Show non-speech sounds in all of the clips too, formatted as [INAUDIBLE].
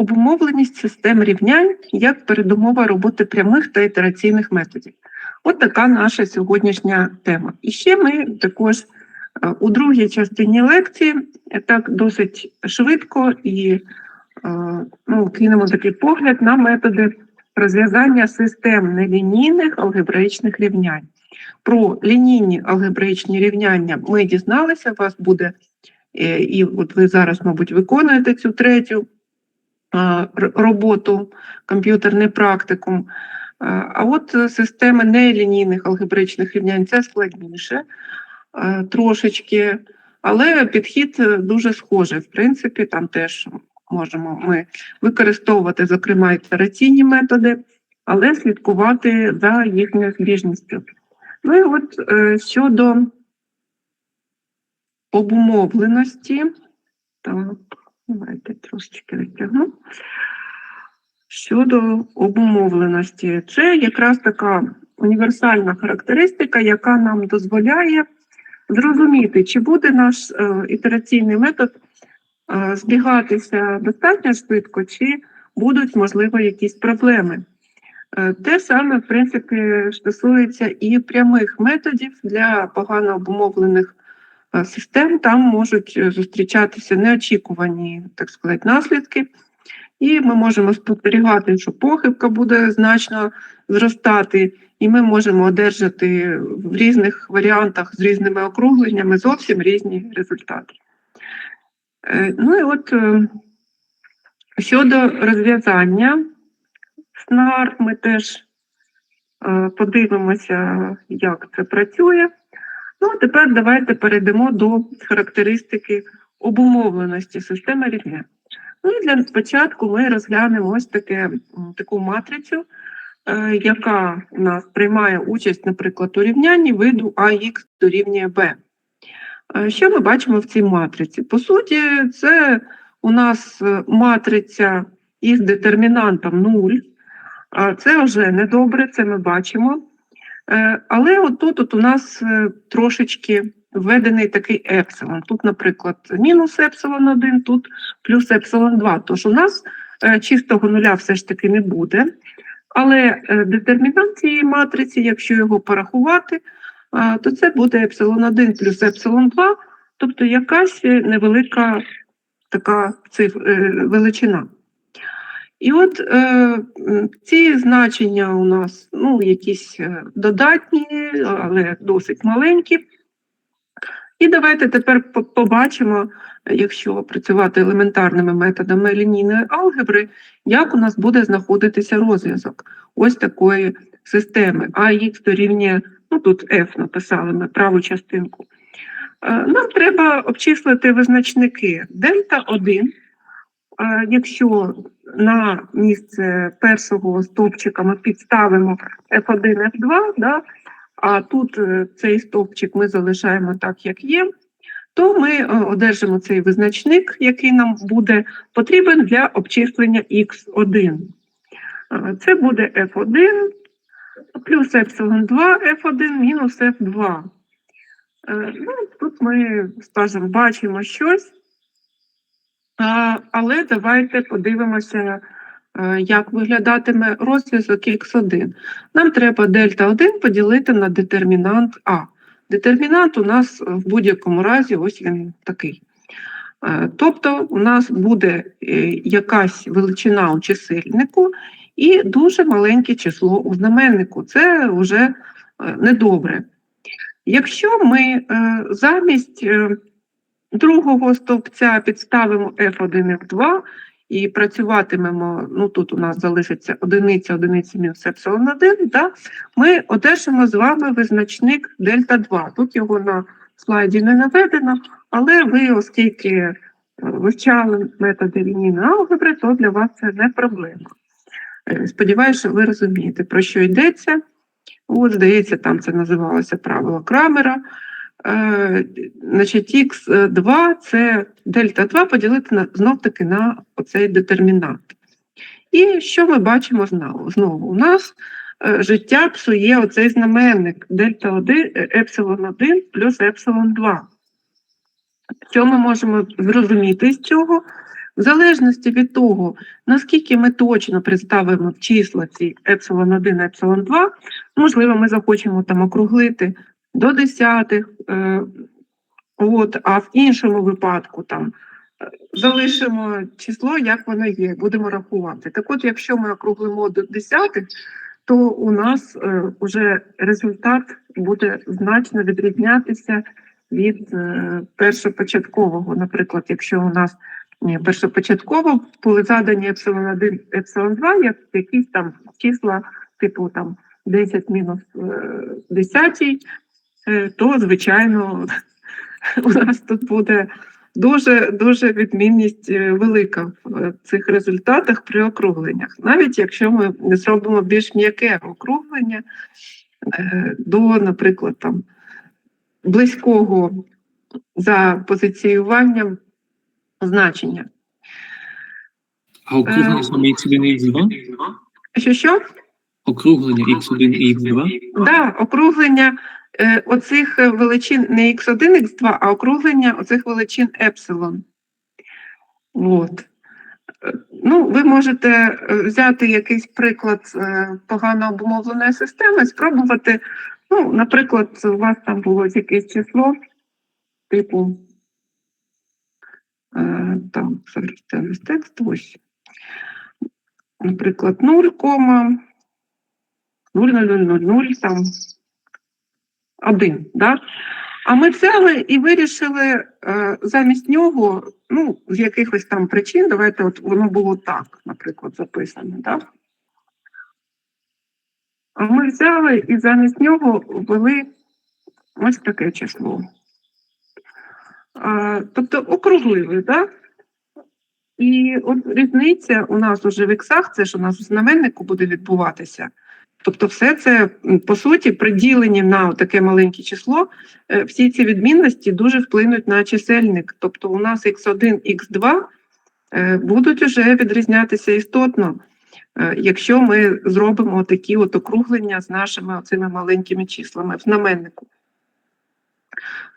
обумовленість систем рівнянь як передумова роботи прямих та ітераційних методів. От така наша сьогоднішня тема. І ще ми також е, у другій частині лекції е, так досить швидко і е, ну, кинемо такий погляд на методи розв'язання систем нелінійних алгебраїчних рівнянь. Про лінійні алгебраїчні рівняння ми дізналися, у вас буде, і от ви зараз, мабуть, виконуєте цю третю роботу, комп'ютерний практикум. А, А от е, системи нелінійних алгебраїчних рівнянь це складніше е, трошечки, але підхід е, дуже схожий. В принципі, там теж можемо ми використовувати, зокрема, ітераційні методи, але слідкувати за їхньою збіжністю. Ну і от е, щодо обумовленості, так, давайте трошечки відтягну. Щодо обумовленості, це якраз така універсальна характеристика, яка нам дозволяє зрозуміти, чи буде наш е, ітераційний метод е, збігатися достатньо швидко, чи будуть, можливо, якісь проблеми. Е, Те саме, в принципі, стосується і прямих методів для погано обумовлених систем. Там можуть е, зустрічатися неочікувані, так сказати, наслідки. І ми можемо спостерігати, що похибка буде значно зростати, і ми можемо одержати в різних варіантах з різними округленнями зовсім різні результати. Е, Ну і от е, щодо розв'язання СНАР, ми теж е, подивимося, як це працює. Ну, а тепер давайте перейдемо до характеристики обумовленості системи рівня. Ну і для початку ми розглянемо ось таке, таку матрицю, е, яка у нас приймає участь, наприклад, у рівнянні виду АХ дорівнює Б. Е, Що ми бачимо в цій матриці? По суті, це у нас е, матриця із дептермінантом 0. Це вже недобре, це ми бачимо. Е, Але отут от у нас е, трошечки введений такий епсилон. Тут, наприклад, мінус епсилон 1, тут плюс епсилон 2. Тож у нас е, чистого нуля все ж таки не буде. Але детермінант цієї матриці, якщо його порахувати, то це буде епсилон 1 плюс епсилон 2, тобто якась невелика така циф- е, величина. І от е, ці значення у нас ну, якісь е, додатні, але досить маленькі. І давайте тепер побачимо, якщо працювати елементарними методами лінійної алгебри, як у нас буде знаходитися розв'язок ось такої системи. А х дорівнює, ну тут f написали ми праву частинку. Е, Нам треба обчислити визначники дельта 1. Е, Якщо на місце першого стовпчика ми підставимо F1, F2, да, а тут е, цей стовпчик ми залишаємо так, як є, то ми е, одержимо цей визначник, який нам буде потрібен для обчислення x1. Е, Це буде F1 плюс епсилон 2 F1 мінус F2. Е, Ну, тут ми, скажімо, бачимо щось, але давайте подивимося, е, як виглядатиме розв'язок x1. Нам треба дельта 1 поділити на детермінант А. Детермінант у нас в будь-якому разі ось він такий. Е, Тобто у нас буде е, якась величина у чисельнику і дуже маленьке число у знаменнику. Це вже недобре. Якщо ми замість другого стовпця підставимо F1, F2 і працюватимемо, ну тут у нас залишиться одиниця, одиниця мінус епсилон 1, да, ми одержимо з вами визначник дельта 2. Тут його на слайді не наведено, але ви, оскільки е, вивчали методи лінійної алгебри, то для вас це не проблема. Е, Сподіваюся, ви розумієте, про що йдеться. От, здається, там це називалося правило Крамера. Е, значить, х2 це дельта 2 поділити на, знов-таки на оцей детермінант. І що ми бачимо знову? Знову у нас е, життя псує оцей знаменник дельта 1, е, епсилон 1 плюс епсилон 2. Що ми можемо зрозуміти з цього? В залежності від того, наскільки ми точно представимо числа ці епсилон 1, епсилон 2, можливо, ми захочемо там округлити до десятих, е, от, а в іншому випадку там е, залишимо число, як воно є, будемо рахувати. Так от, якщо ми округлимо до десятих, то у нас е, вже результат буде значно відрізнятися від першопочаткового. Наприклад, якщо у нас першопочатково були задані епсилон 1, епсилон 2, як якісь там числа, типу там 10 мінус е, 10, е, то звичайно [LAUGHS] у нас тут буде дуже дуже відмінність е, велика в е, цих результатах при округленнях. Навіть якщо ми не зробимо більш м'яке округлення е, до, наприклад, там близького за позиціюванням значення. А округлення саме x1 і x2? Що що? Округлення x1 і x2? Да, округлення е, оцих е, величин не x1, x2, а округлення оцих величин епсилон. От. Е, Ну, ви можете е, взяти якийсь приклад е, погано обумовленої системи, спробувати. Ну, наприклад, у вас там було якесь число, типу. Е, зараз це весь текст ось. Наприклад, 0, 0,0000 там 1, да? А ми взяли і вирішили е, замість нього, ну, з якихось там причин, давайте от воно було так, наприклад, записано, да? А ми взяли і замість нього ввели ось таке число. Тобто округлили, да? І от різниця у нас уже в іксах, це ж у нас у знаменнику буде відбуватися. Тобто, все це по суті при діленні на таке маленьке число, е, всі ці відмінності дуже вплинуть на чисельник. Тобто, у нас x1, x2 е, будуть вже відрізнятися істотно, е, якщо ми зробимо такі от округлення з нашими цими маленькими числами в знаменнику.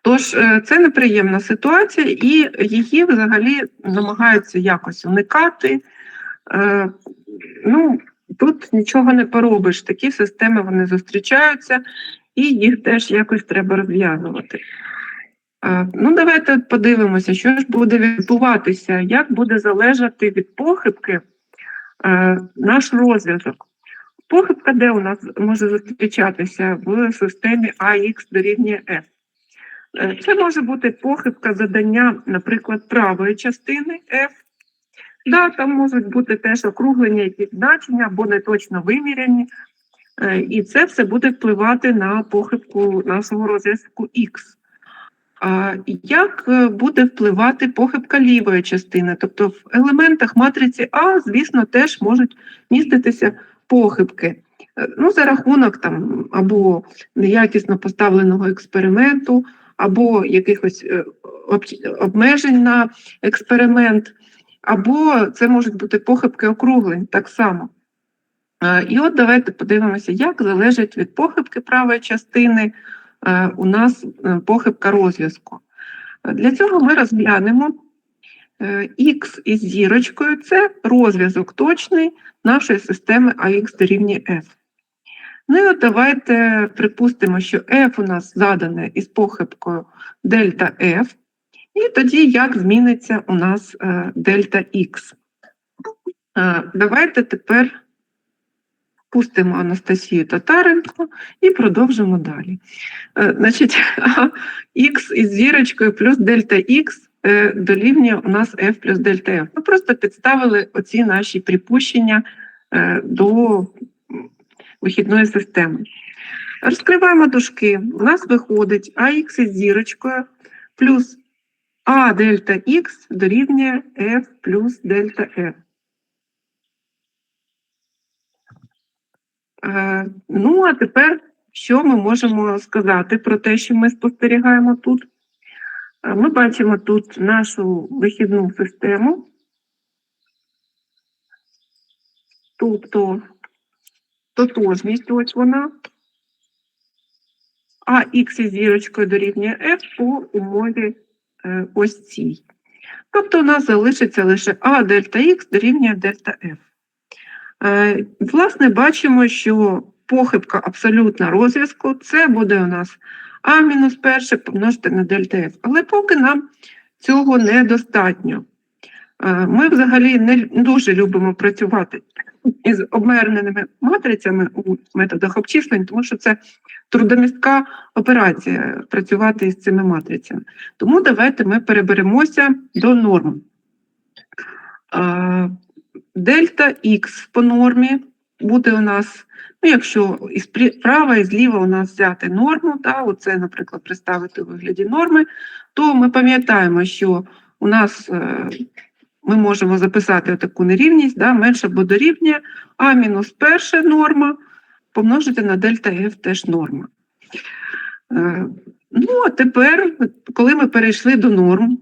Тож це неприємна ситуація, і її взагалі намагаються якось уникати. Ну, тут нічого не поробиш. Такі системи вони зустрічаються, і їх теж якось треба розв'язувати. Е, Ну, давайте подивимося, що ж буде відбуватися, як буде залежати від похибки е, наш розв'язок. Похибка, де у нас може зустрічатися в системі AX дорівнює F. Е, Це може бути похибка задання, наприклад, правої частини F. Да, там можуть бути теж округлення якісь значення або неточно виміряні. Е, І це все буде впливати на похибку нашого розв'язку. А як е, буде впливати похибка лівої частини? Тобто в елементах матриці А, звісно, теж можуть міститися похибки. Е, Ну, за рахунок там або неякісно поставленого експерименту, або якихось обмежень на експеримент, або це можуть бути похибки округлень так само. Е, І от давайте подивимося, як залежить від похибки правої частини е, у нас е, похибка розв'язку. Для цього ми розглянемо Х із зірочкою це розв'язок точний нашої системи AX дорівнює F. Ну і от давайте припустимо, що F у нас задане із похибкою дельта F, і тоді як зміниться у нас е, дельта X. Е, Давайте тепер пустимо Анастасію Татаренко і продовжимо далі. Е, Значить, [LAUGHS] Х із зірочкою плюс дельта Х дорівнює у нас F плюс дельта F. Ми просто підставили оці наші припущення до вихідної системи. Розкриваємо дужки. У нас виходить АХ із зірочкою плюс А дельта Х дорівнює F плюс дельта F. Е, Ну, а тепер що ми можемо сказати про те, що ми спостерігаємо тут? Е, Ми бачимо тут нашу вихідну систему. Тобто тотожність, ось вона. А х із зірочкою дорівнює f по умові ось цій. Тобто у нас залишиться лише А дельта Х дорівнює дельта F. Е, Власне, бачимо, що похибка абсолютна розв'язку це буде у нас А мінус перше помножити на дельта F. Але поки нам цього недостатньо. Е, Ми взагалі не дуже любимо працювати із обмеженими матрицями у методах обчислень, тому що це трудомістка операція працювати із цими матрицями. Тому давайте ми переберемося до норм. Дельта Х по нормі буде у нас, ну, якщо і справа, і зліва у нас взяти норму, та, оце, наприклад, представити у вигляді норми, то ми пам'ятаємо, що у нас е, ми можемо записати таку нерівність, да, менше або дорівнює а мінус перша норма помножити на дельта F теж норма. Е, Ну, а тепер, коли ми перейшли до норм,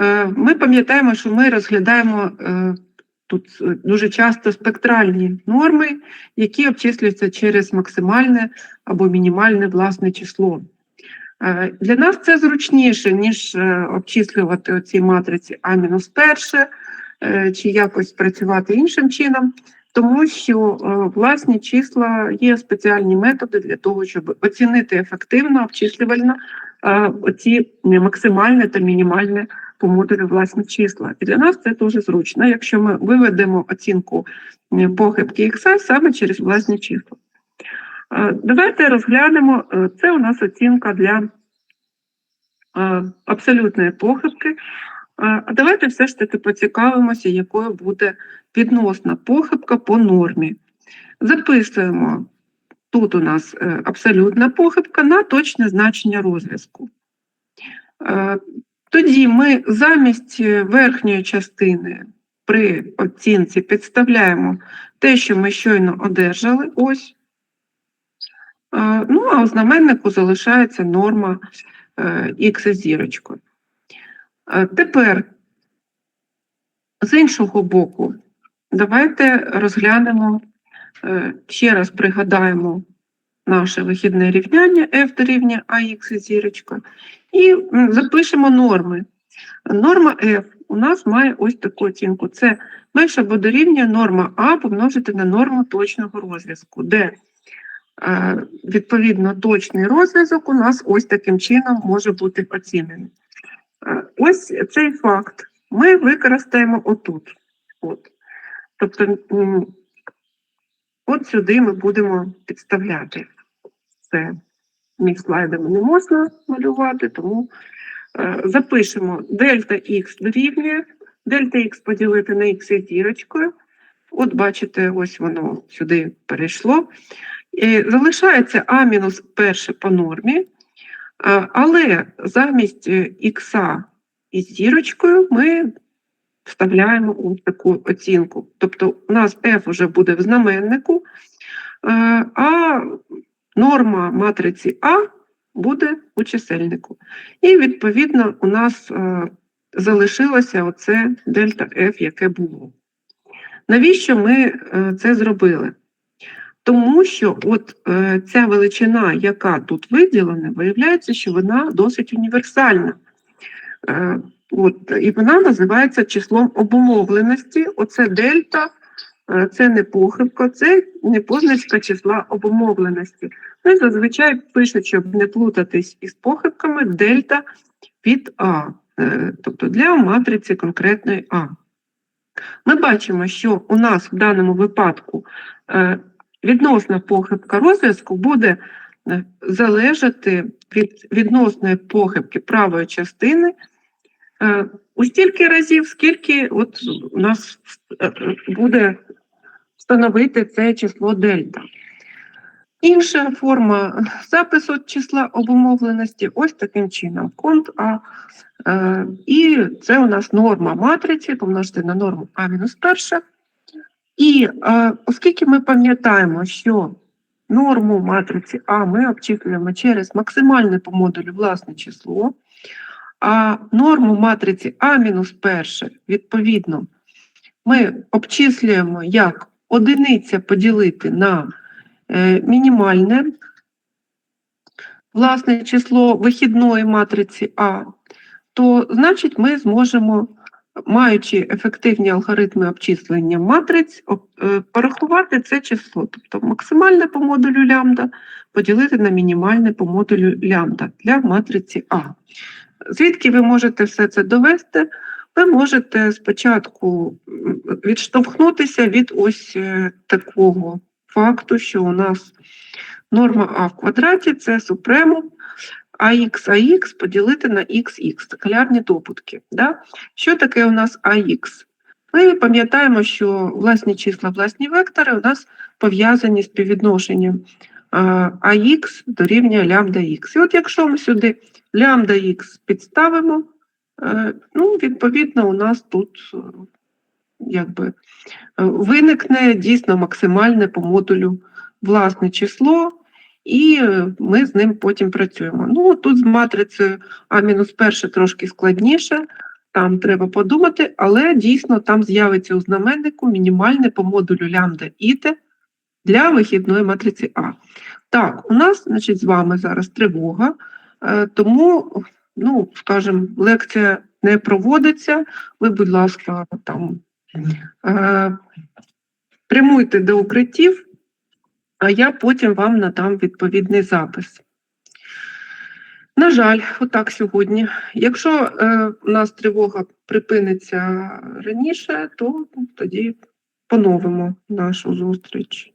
е, ми пам'ятаємо, що ми розглядаємо е, тут дуже часто спектральні норми, які обчислюються через максимальне або мінімальне власне число. Е, Для нас це зручніше, ніж е, обчислювати оці матриці А-1 е, чи якось працювати іншим чином, тому що власні числа є спеціальні методи для того, щоб оцінити ефективно, обчислювально оці максимальне та мінімальне по модулю власні числа. І для нас це дуже зручно, якщо ми виведемо оцінку похибки х саме через власні числа. Е, Давайте розглянемо, е, це у нас оцінка для е, абсолютної похибки. А давайте все ж таки поцікавимося, якою буде відносна похибка по нормі. Записуємо тут у нас абсолютна похибка на точне значення розв'язку. Тоді ми замість верхньої частини при оцінці підставляємо те, що ми щойно одержали. Ось. Е, Ну, а у знаменнику залишається норма х із зірочкою. Е, Тепер, з іншого боку, давайте розглянемо, е, ще раз пригадаємо наше вихідне рівняння f дорівнює ax із зірочкою, і запишемо норми. Норма f у нас має ось таку оцінку. Це менше або дорівнює норма А помножити на норму точного розв'язку, де е, відповідно точний розв'язок у нас ось таким чином може бути оцінений. Е, Ось цей факт ми використаємо отут. От. Тобто, от сюди ми будемо підставляти. Це між слайдами не можна малювати, тому е, запишемо дельта х дорівнює, дельта х поділити на х зірочкою. От бачите, ось воно сюди перейшло. І залишається а мінус перше по нормі, але замість х із зірочкою ми вставляємо ось таку оцінку. Тобто у нас f вже буде в знаменнику, е, а норма матриці А буде у чисельнику. І відповідно у нас е, залишилося оце дельта F, яке було. Навіщо ми е, це зробили? Тому що от е, ця величина, яка тут виділена, виявляється, що вона досить універсальна. Е, от, і вона називається числом обумовленості. Оце дельта, е, це не похибка, це не позначка числа обумовленості. І зазвичай пишуть, щоб не плутатись із похибками, дельта від А, е, тобто для матриці конкретної А. Ми бачимо, що у нас в даному випадку е, відносна похибка розв'язку буде е, залежати від відносної похибки правої частини е, у стільки разів, скільки от у нас е, буде встановити це число дельта. Інша форма запису числа обумовленості ось таким чином. Конт А. І це у нас норма матриці, помножити на норму А-1. І оскільки ми пам'ятаємо, що норму матриці А ми обчислюємо через максимальне по модулю власне число, а норму матриці А-1 відповідно ми обчислюємо як одиниця поділити на е, мінімальне власне число вихідної матриці А. то значить ми зможемо, маючи ефективні алгоритми обчислення матриць, е, порахувати це число, тобто максимальне по модулю лямбда поділити на мінімальне по модулю лямбда для матриці А. Звідки ви можете все це довести? Ви можете спочатку відштовхнутися від ось е, такого факту, що у нас норма А в квадраті це супремум АХ АХ поділити на XX, скалярні добутки. Да? Що таке у нас АХ? Ми пам'ятаємо, що власні числа, власні вектори у нас пов'язані з співвідношенням АХ дорівнює лямбда Х. І от якщо ми сюди лямбда Х підставимо, е, ну, відповідно, у нас тут е, якби, е, виникне дійсно максимальне по модулю власне число, і е, ми з ним потім працюємо. Ну, тут з матрицею А-1 трошки складніше, там треба подумати, але дійсно там з'явиться у знаменнику мінімальне по модулю лямбда іте для вихідної матриці А. Так, у нас, значить, з вами зараз тривога, е, тому, ну, скажімо, лекція не проводиться. Ви, будь ласка, там е, прямуйте до укриттів, а я потім вам надам відповідний запис. На жаль, отак сьогодні. Якщо е, у нас тривога припиниться раніше, то тоді поновимо нашу зустріч.